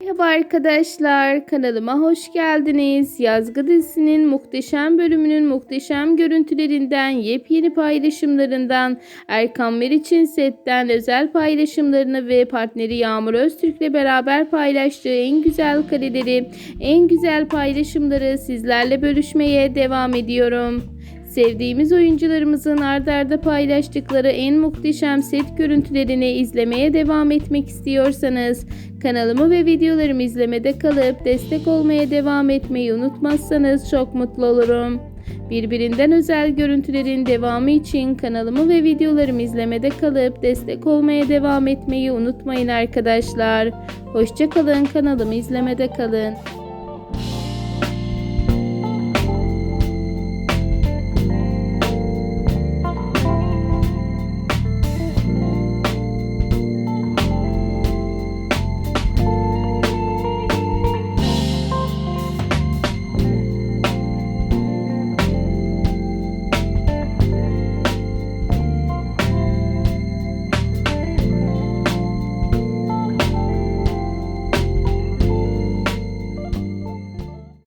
Merhaba arkadaşlar, kanalıma hoş geldiniz. Yazgı dizisinin muhteşem bölümünün muhteşem görüntülerinden, yepyeni paylaşımlarından, Erkan Meriç'in setten özel paylaşımlarını ve partneri Yağmur Öztürk'le beraber paylaştığı en güzel kareleri, en güzel paylaşımları sizlerle bölüşmeye devam ediyorum. Sevdiğimiz oyuncularımızın ard arda paylaştıkları en muhteşem set görüntülerini izlemeye devam etmek istiyorsanız kanalımı ve videolarımı izlemede kalıp destek olmaya devam etmeyi unutmazsanız çok mutlu olurum. Birbirinden özel görüntülerin devamı için kanalımı ve videolarımı izlemede kalıp destek olmaya devam etmeyi unutmayın arkadaşlar. Hoşçakalın kanalımı izlemede kalın.